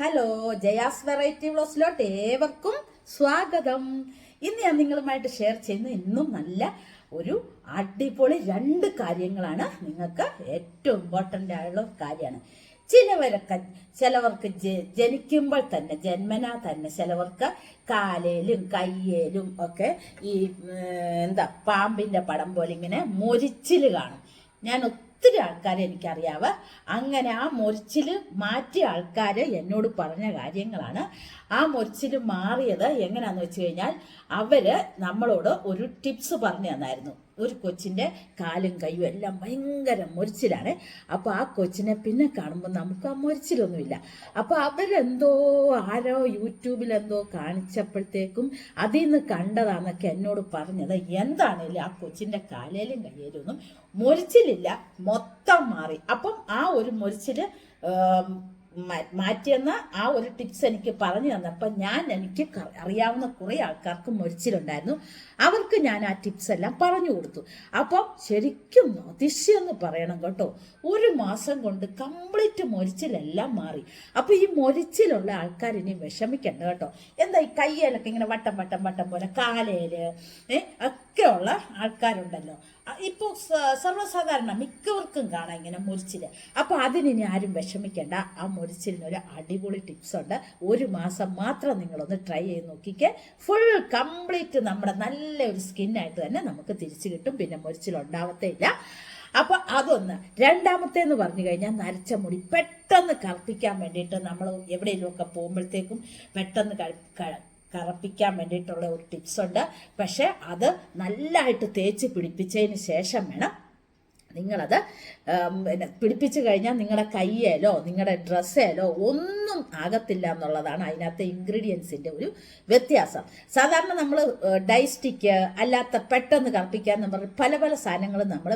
Hello Jaya's variety വ്ലോസിലോട്ട് ഏവർക്കും സ്വാഗതം. ഇന്ന് ഞാൻ നിങ്ങളുമായിട്ട് ഷെയർ ചെയ്യുന്ന ഇന്നും നല്ല ഒരു അടിപൊളി രണ്ട് കാര്യങ്ങളാണ് നിങ്ങൾക്ക് ഏറ്റവും ഇമ്പോർട്ടന്റ് ആയുള്ള കാര്യമാണ്. ചിലവരൊക്കെ ചിലവർക്ക് ജനിക്കുമ്പോൾ തന്നെ ജന്മനാ തന്നെ ചിലവർക്ക് കാലേലും കയ്യേലും ഒക്കെ ഈ എന്താ പാമ്പിന്റെ പടം പോലെ ഇങ്ങനെ മൊരിച്ചിൽ കാണും. ഞാൻ ഒത്തിരി ആൾക്കാരെ എനിക്കറിയാവ്. അങ്ങനെ ആ മൊരിച്ചിൽ മാറ്റിയ ആൾക്കാർ എന്നോട് പറഞ്ഞ കാര്യങ്ങളാണ്. ആ മൊരിച്ചിൽ മാറിയത് എങ്ങനെയാന്ന് വെച്ച് കഴിഞ്ഞാൽ അവർ നമ്മളോട് ഒരു ടിപ്സ് പറഞ്ഞു തന്നായിരുന്നു. ഒരു കൊച്ചിന്റെ കാലും കൈയും എല്ലാം ഭയങ്കര മൊരിച്ചിലാണ്. അപ്പോൾ ആ കൊച്ചിനെ പിന്നെ കാണുമ്പോൾ നമുക്ക് ആ മൊരിച്ചിലൊന്നുമില്ല. അപ്പോൾ അവരെന്തോ ആരോ യൂട്യൂബിൽ എന്തോ കാണിച്ചപ്പോഴത്തേക്കും അതിൽ നിന്ന് കണ്ടതാന്നൊക്കെ എന്നോട് പറഞ്ഞത് എന്താണേലും ആ കൊച്ചിന്റെ കാലേലും കയ്യേലും ഒന്നും മൊരിച്ചിലില്ല മൊത്തം മാറി. അപ്പം ആ ഒരു മൊരിച്ചിൽ ഏം, മാ- മാറ്റിയെന്ന ആ ഒരു ടിപ്സ് എനിക്ക് പറഞ്ഞു തന്നപ്പോൾ ഞാൻ എനിക്ക് അറിയാവുന്ന കുറേ ആൾക്കാർക്ക് മരിച്ചിട്ടുണ്ടായിരുന്നു അവർക്ക് ഞാൻ ആ ടിപ്സ് എല്ലാം പറഞ്ഞു കൊടുത്തു. അപ്പോൾ ശരിക്കും അതിശയം എന്ന് പറയണം കേട്ടോ. ഒരു മാസം കൊണ്ട് കംപ്ലീറ്റ് മൊരിച്ചിലെല്ലാം മാറി. അപ്പോൾ ഈ മൊരിച്ചിലുള്ള ആൾക്കാർ ഇനി വിഷമിക്കണ്ട കേട്ടോ. എന്താ ഈ കയ്യിലൊക്കെ ഇങ്ങനെ വട്ടം വട്ടം വട്ടം പോലെ കാലയിൽ ഒക്കെ ഉള്ള ആൾക്കാരുണ്ടല്ലോ. ഇപ്പോൾ സർവസാധാരണ മിക്കവർക്കും കാണാം ഇങ്ങനെ മുരിച്ചിൽ. അപ്പൊ അതിനി ആരും വിഷമിക്കേണ്ട. ആ മുരിച്ചിലിന് ഒരു അടിപൊളി ടിപ്സ് ഉണ്ട്. ഒരു മാസം മാത്രം നിങ്ങളൊന്ന് ട്രൈ ചെയ്ത് നോക്കിക്കേ. ഫുൾ കംപ്ലീറ്റ് നമ്മുടെ നല്ല ഒരു സ്കിന്നായിട്ട് തന്നെ നമുക്ക് തിരിച്ചു കിട്ടും. പിന്നെ മുരിച്ചിൽ ഉണ്ടാവത്തേയില്ല. അപ്പൊ അതൊന്ന് രണ്ടാമത്തെ എന്ന് പറഞ്ഞു കഴിഞ്ഞാൽ നരച്ച മുടി പെട്ടെന്ന് കറുപ്പിക്കാൻ വേണ്ടിയിട്ട് നമ്മൾ എവിടെയെങ്കിലുമൊക്കെ പോകുമ്പോഴത്തേക്കും പെട്ടെന്ന് കറപ്പിക്കാൻ വേണ്ടിയിട്ടുള്ള ഒരു ടിപ്സ് ഉണ്ട്. പക്ഷെ അത് നല്ലതായിട്ട് തേച്ച് പിടിപ്പിച്ചതിന് ശേഷം വേണം നിങ്ങളത് പിന്നെ പിടിപ്പിച്ചു കഴിഞ്ഞാൽ നിങ്ങളുടെ കയ്യേലോ നിങ്ങളുടെ ഡ്രസ്സേലോ ഒന്നും ആകത്തില്ല എന്നുള്ളതാണ് അതിനകത്തെ ഇൻഗ്രീഡിയൻസിന്റെ ഒരു വ്യത്യാസം. സാധാരണ നമ്മൾ ഡൈസ്റ്റിക്ക് അല്ലാത്ത പെട്ടെന്ന് കറുപ്പിക്കാൻ എന്ന് പല പല സാധനങ്ങൾ നമ്മൾ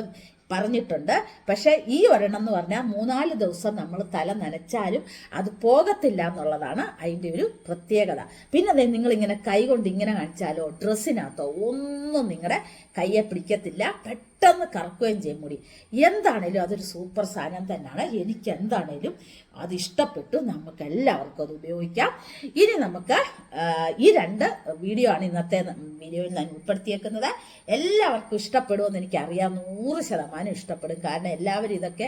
പറഞ്ഞിട്ടുണ്ട്. പക്ഷേ ഈ ഒരെണ്ണം എന്ന് പറഞ്ഞാൽ മൂന്നാൽ ദിവസം നമ്മൾ തല നനച്ചാലും അത് പോകത്തില്ല എന്നുള്ളതാണ് അതിന്റെ ഒരു പ്രത്യേകത. പിന്നെ അതെ നിങ്ങൾ ഇങ്ങനെ കൈ കൊണ്ട് ഇങ്ങനെ കാണിച്ചാലോ ഡ്രസ്സിനകത്തോ ഒന്നും നിങ്ങളുടെ കയ്യെ പിടിക്കത്തില്ല. പെട്ടെന്ന് കറക്കുകയും ചെയ്യും മുടി. എന്താണേലും അതൊരു സൂപ്പർ സാധനം തന്നെയാണ്. എനിക്ക് എന്താണേലും അത് ഇഷ്ടപ്പെട്ടു നമുക്ക് എല്ലാവർക്കും അത് ഉപയോഗിക്കാം. ഇനി നമുക്ക് ഈ രണ്ട് വീഡിയോ ആണ് ഇന്നത്തെ വീഡിയോയിൽ ഞാൻ ഉൾപ്പെടുത്തിയേക്കുന്നത്. എല്ലാവർക്കും ഇഷ്ടപ്പെടുമെന്ന് എനിക്കറിയാം. നൂറ് ശതമാനം ഇഷ്ടപ്പെടും. കാരണം എല്ലാവരും ഇതൊക്കെ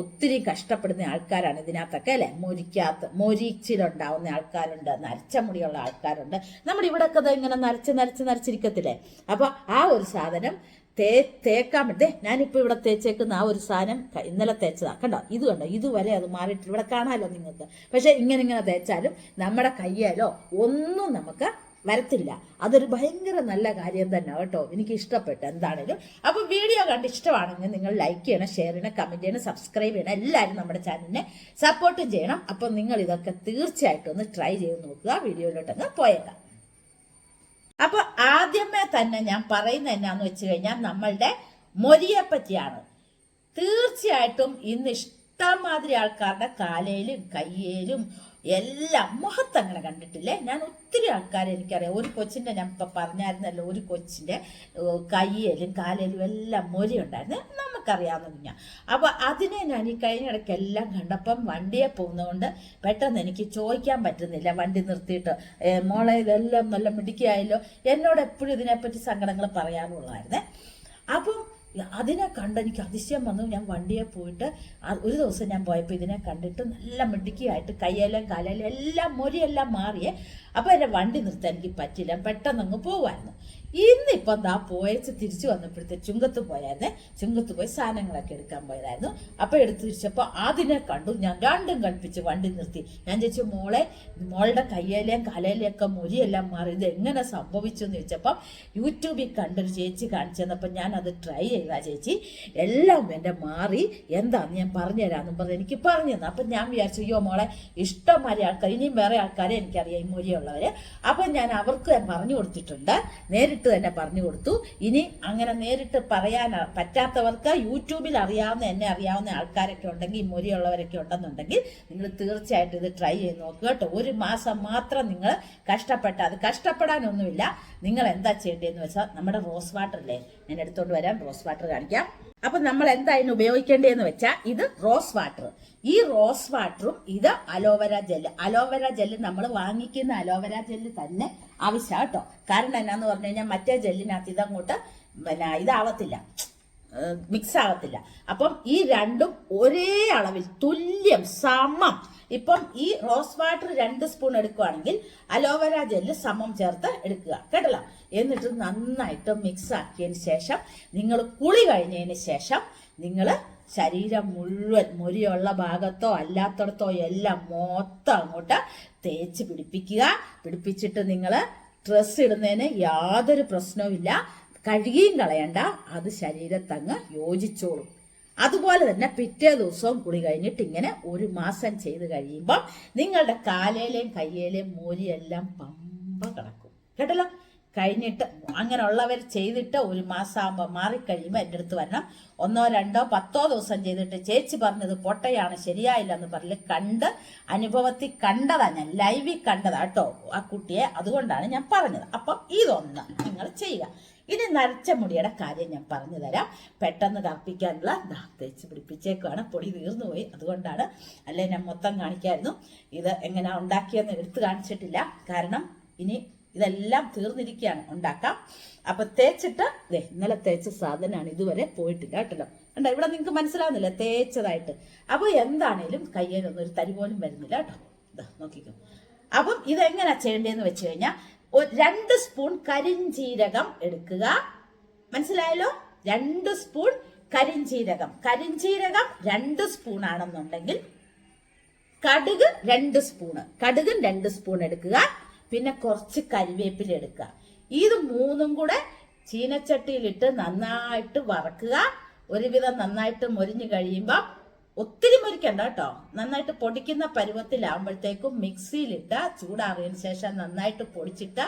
ഒത്തിരി കഷ്ടപ്പെടുന്ന ആൾക്കാരാണ് ഇതിനകത്തൊക്കെ അല്ലെ? മൊരിക്കാത്ത മൊരിച്ചിലുണ്ടാവുന്ന ആൾക്കാരുണ്ട് നരച്ച മുടിയുള്ള ആൾക്കാരുണ്ട്. നമ്മുടെ ഇവിടെയൊക്കെ ഇങ്ങനെ നരച്ച് നരച്ച് നരച്ചിരിക്കത്തില്ലേ? അപ്പൊ ആ ഒരു സാധനം തേ തേക്കാൻ പറ്റേ. ഞാനിപ്പോൾ ഇവിടെ തേച്ചേക്കുന്ന ആ ഒരു സാധനം ഇന്നലെ തേച്ചതാ. കണ്ടോ? ഇത് കണ്ടോ? ഇതുവരെ അത് മാറിയിട്ട് ഇവിടെ കാണാമല്ലോ നിങ്ങൾക്ക്? പക്ഷേ ഇങ്ങനെ ഇങ്ങനെ തേച്ചാലും നമ്മുടെ കയ്യാലോ ഒന്നും നമുക്ക് വരത്തില്ല. അതൊരു ഭയങ്കര നല്ല കാര്യം തന്നെ കേട്ടോ. എനിക്ക് ഇഷ്ടപ്പെട്ടു എന്താണേലും. അപ്പോൾ വീഡിയോ കണ്ട് ഇഷ്ടമാണെങ്കിൽ നിങ്ങൾ ലൈക്ക് ചെയ്യണം ഷെയർ ചെയ്യണം കമന്റ് ചെയ്യണം സബ്സ്ക്രൈബ് ചെയ്യണം. എല്ലാവരും നമ്മുടെ ചാനലിനെ സപ്പോർട്ടും ചെയ്യണം. അപ്പോൾ നിങ്ങൾ ഇതൊക്കെ തീർച്ചയായിട്ടും ഒന്ന് ട്രൈ ചെയ്ത് നോക്കുക. വീഡിയോയിലോട്ടൊന്ന് പോയേക്കാം. അപ്പൊ ആദ്യമേ തന്നെ ഞാൻ പറയുന്നത് എന്നാന്ന് വെച്ച് കഴിഞ്ഞാൽ നമ്മളുടെ മൊരിയെ പറ്റിയാണ്. തീർച്ചയായിട്ടും ഇന്ന് ഇഷ്ടംമാതിരി ആൾക്കാരുടെ കാലയിലും കയ്യേലും എല്ലാം മുഖത്ത് അങ്ങനെ കണ്ടിട്ടില്ലേ? ഞാൻ ഒത്തിരി ആൾക്കാരെ എനിക്കറിയാം. ഒരു കൊച്ചിന്റെ ഞാൻ ഇപ്പൊ പറഞ്ഞായിരുന്നല്ലോ ഒരു കൊച്ചിന്റെ കയ്യേലും കാലേലും എല്ലാം മൊരി ഉണ്ടായിരുന്നു. നമുക്കറിയാവുന്ന ഞാൻ. അപ്പൊ അതിനെ ഞാൻ ഈ കഴിഞ്ഞ ഇടയ്ക്ക് എല്ലാം കണ്ടപ്പം വണ്ടിയെ പോകുന്നതുകൊണ്ട് പെട്ടെന്ന് എനിക്ക് ചോദിക്കാൻ പറ്റുന്നില്ല. വണ്ടി നിർത്തിയിട്ട് "ഏ, മോളെ ഇതെല്ലാം നല്ല മിടുക്കിയായല്ലോ. എന്നോട് എപ്പോഴും ഇതിനെപ്പറ്റി സങ്കടങ്ങൾ പറയാറുള്ളതായിരുന്നേ. അപ്പം അതിനെ കണ്ട് എനിക്ക് അതിശയം വന്നു. ഞാൻ വണ്ടിയെ പോയിട്ട് ഒരു ദിവസം ഞാൻ പോയപ്പോൾ ഇതിനെ കണ്ടിട്ട് നല്ല മിടുക്കിയായിട്ട് കയ്യെല്ലാം കാലെല്ലാം എല്ലാം മൊരിയെല്ലാം മാറിയേ. അപ്പോൾ എന്റെ വണ്ടി നിർത്താൻ എനിക്ക് പറ്റില്ല പെട്ടെന്ന് അങ്ങ് പോകുമായിരുന്നു ഇന്നിപ്പം ദാ പോയച്ച് തിരിച്ചു വന്നപ്പോഴത്തെ ചുങ്കത്ത് പോയായിരുന്നു. ചുങ്കത്ത് പോയി സാധനങ്ങളൊക്കെ എടുക്കാൻ പോയതായിരുന്നു. അപ്പോൾ എടുത്ത് തിരിച്ചപ്പോൾ അതിനെ കണ്ടു. ഞാൻ രണ്ടും കൽപ്പിച്ച് വണ്ടി നിർത്തി. ഞാൻ ചോദിച്ചു മോളെ മോളുടെ കയ്യിലെയും കാലയിലെയും ഒക്കെ മുരിയെല്ലാം മാറി. ഇത് എങ്ങനെ സംഭവിച്ചു? എന്ന് ചോദിച്ചപ്പം യൂട്യൂബിൽ കണ്ടൊരു ചേച്ചി കാണിച്ചു തന്നപ്പോൾ ഞാൻ അത് ട്രൈ ചെയ്താ ചേച്ചി. എല്ലാം എന്റെ മാറി. എന്താന്ന് ഞാൻ പറഞ്ഞു തരാമെന്നും പറഞ്ഞ് എനിക്ക് പറഞ്ഞു തന്നു. അപ്പം ഞാൻ വിചാരിച്ചു അയ്യോ മോളെ ഇഷ്ടംമാതിരി ആൾക്കാർ ഇനിയും വേറെ ആൾക്കാരെ എനിക്കറിയാം ഈ മുരിയുള്ളവർ അപ്പം ഞാൻ അവർക്ക് പറഞ്ഞു കൊടുത്തിട്ടുണ്ട്. നേരിട്ട് തന്നെ പറഞ്ഞു കൊടുത്തു. ഇനി അങ്ങനെ നേരിട്ട് പറയാൻ പറ്റാത്തവർക്ക് യൂട്യൂബിൽ അറിയാവുന്ന എന്നെ അറിയാവുന്ന ആൾക്കാരൊക്കെ ഉണ്ടെങ്കിൽ മുരിയുള്ളവരൊക്കെ ഉണ്ടെന്നുണ്ടെങ്കിൽ നിങ്ങൾ തീർച്ചയായിട്ടും ഇത് ട്രൈ ചെയ്ത് നോക്കുക കേട്ടോ. ഒരു മാസം മാത്രം നിങ്ങൾ കഷ്ടപ്പെട്ട അത് കഷ്ടപ്പെടാനൊന്നുമില്ല. നിങ്ങൾ എന്താ ചെയ്യേണ്ടതെന്ന് വെച്ചാൽ നമ്മുടെ റോസ് വാട്ടർ അല്ലേ ഞാൻ എടുത്തോണ്ട് വരാം. റോസ് വാട്ടർ കാണിക്കാം. അപ്പൊ നമ്മൾ എന്താ ഇതിന് ഉപയോഗിക്കേണ്ടതെന്ന് വെച്ചാൽ ഇത് റോസ് വാട്ടർ ഈ റോസ് വാട്ടറും ഇത് അലോവേര ജെല്ല് അലോവേര ജെല്ല് നമ്മൾ വാങ്ങിക്കുന്ന അലോവേര ജെല്ല് തന്നെ ആവശ്യമാണ് കേട്ടോ കാരണം എന്നാന്ന് പറഞ്ഞു കഴിഞ്ഞാൽ മറ്റേ ജെല്ലിനകത്ത് ഇതങ്ങോട്ട് പിന്നെ ഇതാവത്തില്ല. മിക്സ് ആവത്തില്ല. അപ്പം ഈ രണ്ടും ഒരേ അളവിൽ തുല്യം സമം. ഇപ്പം ഈ റോസ് വാട്ടർ രണ്ട് സ്പൂൺ എടുക്കുകയാണെങ്കിൽ അലോവേര ജെല്ല് സമം ചേർത്ത് എടുക്കുക. കേട്ടല്ലോ? എന്നിട്ട് നന്നായിട്ട് മിക്സ് ആക്കിയതിന് ശേഷം നിങ്ങൾ കുളി കഴിഞ്ഞതിന് ശേഷം നിങ്ങൾ ശരീരം മുഴുവൻ മുരിയുള്ള ഭാഗത്തോ അല്ലാത്തടത്തോ എല്ലാം മൊത്തം അങ്ങോട്ട് തേച്ച് പിടിപ്പിക്കുക. പിടിപ്പിച്ചിട്ട് നിങ്ങൾ ഡ്രസ്സ് ഇടുന്നതിന് യാതൊരു പ്രശ്നവുമില്ല. കഴുകിയും കളയണ്ട. അത് ശരീരത്തങ്ങ് യോജിച്ചോളും. അതുപോലെ തന്നെ പിറ്റേ ദിവസവും കുളി കഴിഞ്ഞിട്ട് ഇങ്ങനെ ഒരു മാസം ചെയ്ത് കഴിയുമ്പോൾ നിങ്ങളുടെ കാലയിലെയും കയ്യിലെയും മൂലിയെല്ലാം പമ്പ കിടക്കും. കേട്ടല്ലോ? കഴിഞ്ഞിട്ട് അങ്ങനെയുള്ളവർ ചെയ്തിട്ട് ഒരു മാസമാകുമ്പോൾ മാറിക്കഴിയുമ്പോൾ എന്റെ അടുത്ത് വരണം. ഒന്നോ രണ്ടോ പത്തോ ദിവസം ചെയ്തിട്ട് ചേച്ചി പറഞ്ഞത് പൊട്ടയാണ് ശരിയായില്ല എന്ന് പറഞ്ഞ് കണ്ട് അനുഭവത്തിൽ കണ്ടതാണ് ഞാൻ ലൈവിൽ കണ്ടതാ കേട്ടോ ആ കുട്ടിയെ. അതുകൊണ്ടാണ് ഞാൻ പറഞ്ഞത്. അപ്പം ഇതൊന്ന് നിങ്ങൾ ചെയ്യുക. ഇനി നരച്ച മുടിയുടെ കാര്യം ഞാൻ പറഞ്ഞു തരാം. പെട്ടെന്ന് കറുപ്പിക്കാനുള്ള തേച്ച് പിടിപ്പിച്ചേക്കുവാണ്. പൊടി തീർന്നു പോയി. അതുകൊണ്ടാണ് അല്ലെ ഞാൻ മൊത്തം കാണിക്കായിരുന്നു. ഇത് എങ്ങനെ ഉണ്ടാക്കിയെന്ന് എടുത്തു കാണിച്ചിട്ടില്ല. കാരണം ഇനി ഇതെല്ലാം തീർന്നിരിക്കുകയാണ്. ഉണ്ടാക്കാം. അപ്പൊ തേച്ചിട്ട് ദേ ഇന്നലെ തേച്ച സാധനമാണ് ഇതുവരെ പോയിട്ടില്ല കേട്ടല്ലോ. കണ്ടോ ഇവിടെ നിങ്ങൾക്ക് മനസ്സിലാവുന്നില്ല? തേച്ചതായിട്ട്. അപ്പോൾ എന്താണേലും കയ്യിലൊന്നും ഒരു തരി പോലും വരുന്നില്ല കേട്ടോ. ഇതാ നോക്കിക്കോ. അപ്പം ഇതെങ്ങനെയാ ചെയ്യേണ്ടതെന്ന് വെച്ച് കഴിഞ്ഞാൽ രണ്ട് സ്പൂൺ കരിഞ്ചീരകം എടുക്കുക. മനസ്സിലായല്ലോ? രണ്ട് സ്പൂൺ കരിഞ്ചീരകം. കരിഞ്ചീരകം രണ്ട് സ്പൂൺ ആണെന്നുണ്ടെങ്കിൽ കടുക് രണ്ട് സ്പൂണ്. കടുകും രണ്ട് സ്പൂൺ എടുക്കുക. പിന്നെ കുറച്ച് കരിവേപ്പില എടുക്കുക. ഇത് മൂന്നും കൂടെ ചീനച്ചട്ടിയിലിട്ട് നന്നായിട്ട് വറക്കുക. ഒരുവിധം നന്നായിട്ട് മൊരിഞ്ഞു കഴിയുമ്പോൾ ഒത്തിരി മുരിക്കണ്ട കേട്ടോ. നന്നായിട്ട് പൊടിക്കുന്ന പരുവത്തിലാവുമ്പോഴത്തേക്കും മിക്സിയിലിട്ട് ചൂടാറിയതിനു ശേഷം നന്നായിട്ട് പൊടിച്ചിട്ട്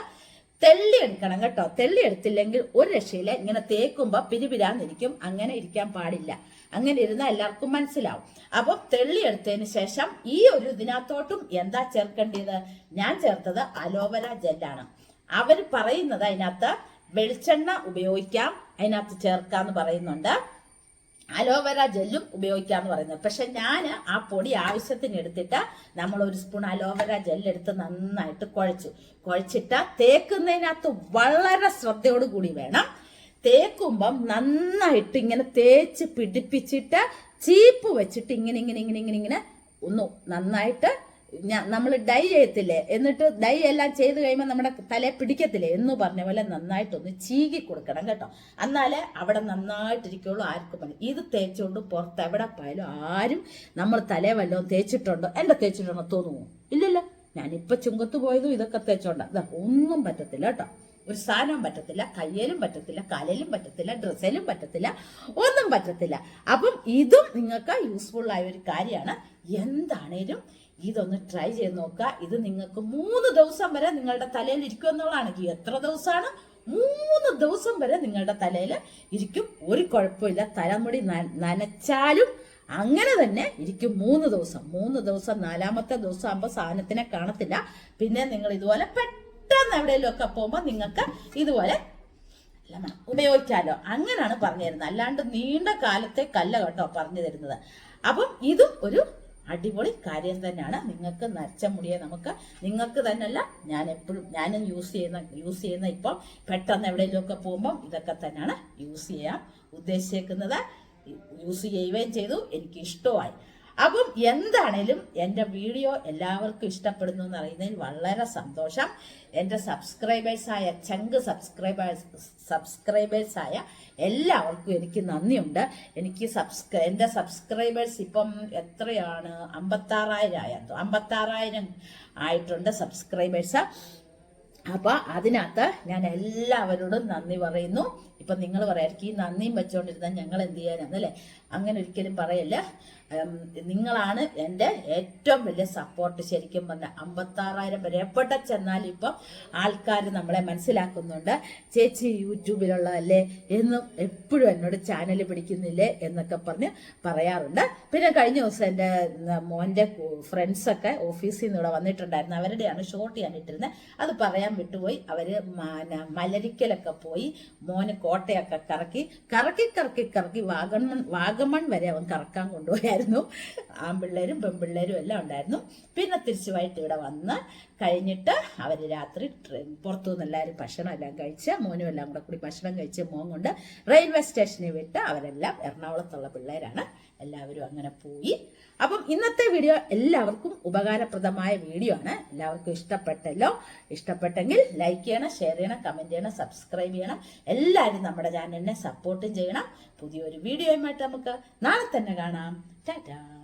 തെള്ളി എടുക്കണം കേട്ടോ. തെള്ളി എടുത്തില്ലെങ്കിൽ ഒരു രക്ഷയില്ല. ഇങ്ങനെ തേക്കുമ്പോ പിരിപിരാന്നിരിക്കും. അങ്ങനെ ഇരിക്കാൻ പാടില്ല. അങ്ങനെ ഇരുന്നാൽ എല്ലാവർക്കും മനസ്സിലാവും. അപ്പോൾ തെള്ളി എടുത്തതിന് ശേഷം ഈ ഒരു ഇതിനകത്തോട്ടും എന്താ ചേർക്കേണ്ടത്? ഞാൻ ചേർത്തത് അലോവര ജെല്ലാണ്. അവർ പറയുന്നത് അതിനകത്ത് വെളിച്ചെണ്ണ ഉപയോഗിക്കാം. അതിനകത്ത് ചേർക്കാന്ന് പറയുന്നുണ്ട്. അലോവേര ജെല്ലും ഉപയോഗിക്കാന്ന് പറയുന്നത്. പക്ഷെ ഞാൻ ആ പൊടി ആവശ്യത്തിന് എടുത്തിട്ട് നമ്മൾ ഒരു സ്പൂൺ അലോവേര ജെല്ലെടുത്ത് നന്നായിട്ട് കുഴച്ചു. കുഴച്ചിട്ട് തേക്കുന്നതിനകത്ത് വളരെ ശ്രദ്ധയോട് കൂടി വേണം. തേക്കുമ്പം നന്നായിട്ട് ഇങ്ങനെ തേച്ച് പിടിപ്പിച്ചിട്ട് ചീപ്പ് വെച്ചിട്ട് ഇങ്ങനെ ഇങ്ങനെ ഇങ്ങനെ ഇങ്ങനെ ഇങ്ങനെ ഒന്ന് നന്നായിട്ട് നമ്മൾ ഡൈ ചെയ്യത്തില്ലേ? എന്നിട്ട് ഡൈ എല്ലാം ചെയ്ത് കഴിയുമ്പോൾ നമ്മുടെ തലയെ പിടിക്കത്തില്ലേ? എന്ന് പറഞ്ഞ പോലെ നന്നായിട്ടൊന്ന് ചീകി കൊടുക്കണം കേട്ടോ. എന്നാലേ അവിടെ നന്നായിട്ടിരിക്കുള്ളൂ ആർക്കും പണി. ഇത് തേച്ചുകൊണ്ട് പുറത്ത് എവിടെ പോയാലും ആരും നമ്മൾ തലയെ വല്ലതും തേച്ചിട്ടുണ്ടോ? എന്റെ തേച്ചിട്ടുണ്ടോ തോന്നുമോ ഇല്ലല്ലോ. ഞാനിപ്പോൾ ചുങ്കത്ത് പോയതും ഇതൊക്കെ തേച്ചോണ്ടാ. ഒന്നും പറ്റത്തില്ല കേട്ടോ. ഒരു സാധനവും പറ്റത്തില്ല കയ്യലും പറ്റത്തില്ല കലയിലും പറ്റത്തില്ല ഡ്രസ്സിലും പറ്റത്തില്ല ഒന്നും പറ്റത്തില്ല. അപ്പം ഇതും നിങ്ങൾക്ക് യൂസ്ഫുൾ ആയ ഒരു കാര്യമാണ്. എന്താണേലും ഇതൊന്ന് ട്രൈ ചെയ്ത് നോക്കുക. ഇത് നിങ്ങൾക്ക് മൂന്ന് ദിവസം വരെ നിങ്ങളുടെ തലയിൽ ഇരിക്കും എന്നുള്ളതാണ്. എത്ര ദിവസമാണ്? മൂന്ന് ദിവസം വരെ നിങ്ങളുടെ തലയിൽ ഇരിക്കും. ഒരു കുഴപ്പമില്ല. തലമുടി നനച്ചാലും അങ്ങനെ തന്നെ ഇരിക്കും മൂന്ന് ദിവസം. മൂന്ന് ദിവസം നാലാമത്തെ ദിവസം ആകുമ്പോൾ സാധനത്തിനെ കാണത്തില്ല. പിന്നെ നിങ്ങൾ ഇതുപോലെ പെട്ടെന്ന് എവിടെയെങ്കിലും ഒക്കെ പോകുമ്പോൾ നിങ്ങൾക്ക് ഇതുപോലെ ഉപയോഗിക്കാലോ. അങ്ങനെയാണ് പറഞ്ഞു തരുന്നത് അല്ലാണ്ട് നീണ്ട കാലത്തെ കല്ല കേട്ടോ പറഞ്ഞു തരുന്നത്. അപ്പം ഇതും ഒരു അടിപൊളി കാര്യം തന്നെയാണ്. നിങ്ങൾക്ക് നരച്ച മുടിയെ നമുക്ക് നിങ്ങൾക്ക് തന്നെയല്ല ഞാൻ എപ്പോഴും ഞാനും യൂസ് ചെയ്യുന്ന യൂസ് ചെയ്യുന്ന ഇപ്പം പെട്ടെന്ന് എവിടെയെങ്കിലുമൊക്കെ പോകുമ്പം ഇതൊക്കെ തന്നെയാണ് യൂസ് ചെയ്യാൻ ഉദ്ദേശിക്കുന്നത് യൂസ് ചെയ്യുകയും ചെയ്തു. എനിക്ക് ഇഷ്ടമായി അപ്പം എന്താണേലും എന്റെ വീഡിയോ എല്ലാവർക്കും ഇഷ്ടപ്പെടുന്നു എന്ന് അറിയുന്നതിൽ വളരെ സന്തോഷം. എന്റെ സബ്സ്ക്രൈബേഴ്സായ ചങ്ക് സബ്സ്ക്രൈബേഴ്സ് സബ്സ്ക്രൈബേഴ്സായ എല്ലാവർക്കും എനിക്ക് നന്ദിയുണ്ട്. എനിക്ക് സബ്സ്ക്രൈ എന്റെ സബ്സ്ക്രൈബേഴ്സ് ഇപ്പം എത്രയാണ്? അമ്പത്താറായിരം ആയ അമ്പത്താറായിരം ആയിട്ടുണ്ട് സബ്സ്ക്രൈബേഴ്സ് അപ്പോൾ അതിനകത്ത് ഞാൻ എല്ലാവരോടും നന്ദി പറയുന്നു. ഇപ്പം നിങ്ങൾ പറയായിരിക്കും ഈ നന്ദിയും വെച്ചുകൊണ്ടിരുന്ന ഞങ്ങൾ എന്ത് ചെയ്യാനാണ് അങ്ങനെ ഒരിക്കലും പറയല്ല. നിങ്ങളാണ് എന്റെ ഏറ്റവും വലിയ സപ്പോർട്ട് ശരിക്കും പറഞ്ഞ അമ്പത്താറായിരം വരെ എവിടെ ചെന്നാലും ഇപ്പം ആൾക്കാർ നമ്മളെ മനസ്സിലാക്കുന്നുണ്ട്. ചേച്ചി യൂട്യൂബിലുള്ളതല്ലേ? എന്നും എപ്പോഴും എന്നോട് ചാനൽ പിടിക്കുന്നില്ലേ? എന്നൊക്കെ പറഞ്ഞ് പറയാറുണ്ട്. പിന്നെ കഴിഞ്ഞ ദിവസം എന്റെ മോന്റെ ഫ്രണ്ട്സൊക്കെ ഓഫീസിൽ നിന്ന് ഇവിടെ വന്നിട്ടുണ്ടായിരുന്നു. അവരുടെയാണ് ഷോർട്ട് ചെയ്യാനിട്ടിരുന്നത് അത് പറയാൻ വിട്ടുപോയി. അവർ മലരിക്കലൊക്കെ പോയി. മോന് കോട്ടയൊക്കെ കറക്കി കറക്കി കറക്കി കറക്കി വാഗമൺ വാഗമൺ വരെ അവൻ കറക്കാൻ കൊണ്ടുപോയായിരുന്നു. ആൺപിള്ളേരും പെൺപിള്ളേരും എല്ലാം ഉണ്ടായിരുന്നു. പിന്നെ തിരിച്ചു വൈകിട്ട് ഇവിടെ വന്ന് കഴിഞ്ഞിട്ട് അവർ രാത്രി ട്രെയിൻ പുറത്തുനിന്ന് എല്ലാവരും ഭക്ഷണം എല്ലാം കഴിച്ച് മോനും എല്ലാം കൂടെ കൂടി ഭക്ഷണം കഴിച്ച് മോൻ കൊണ്ട് റെയിൽവേ സ്റ്റേഷനിൽ വിട്ട് അവരെല്ലാം എറണാകുളത്തുള്ള പിള്ളേരാണ്. എല്ലാവരും അങ്ങനെ പോയി. അപ്പം ഇന്നത്തെ വീഡിയോ എല്ലാവർക്കും ഉപകാരപ്രദമായ വീഡിയോ ആണ്. എല്ലാവർക്കും ഇഷ്ടപ്പെട്ടല്ലോ. ഇഷ്ടപ്പെട്ടെങ്കിൽ ലൈക്ക് ചെയ്യണം ഷെയർ ചെയ്യണം കമന്റ് ചെയ്യണം സബ്സ്ക്രൈബ് ചെയ്യണം. എല്ലാവരും നമ്മുടെ ചാനലിനെ സപ്പോർട്ടും ചെയ്യണം. പുതിയൊരു വീഡിയോയുമായിട്ട് നമുക്ക് നാളെ തന്നെ കാണാം. ടാറ്റാ.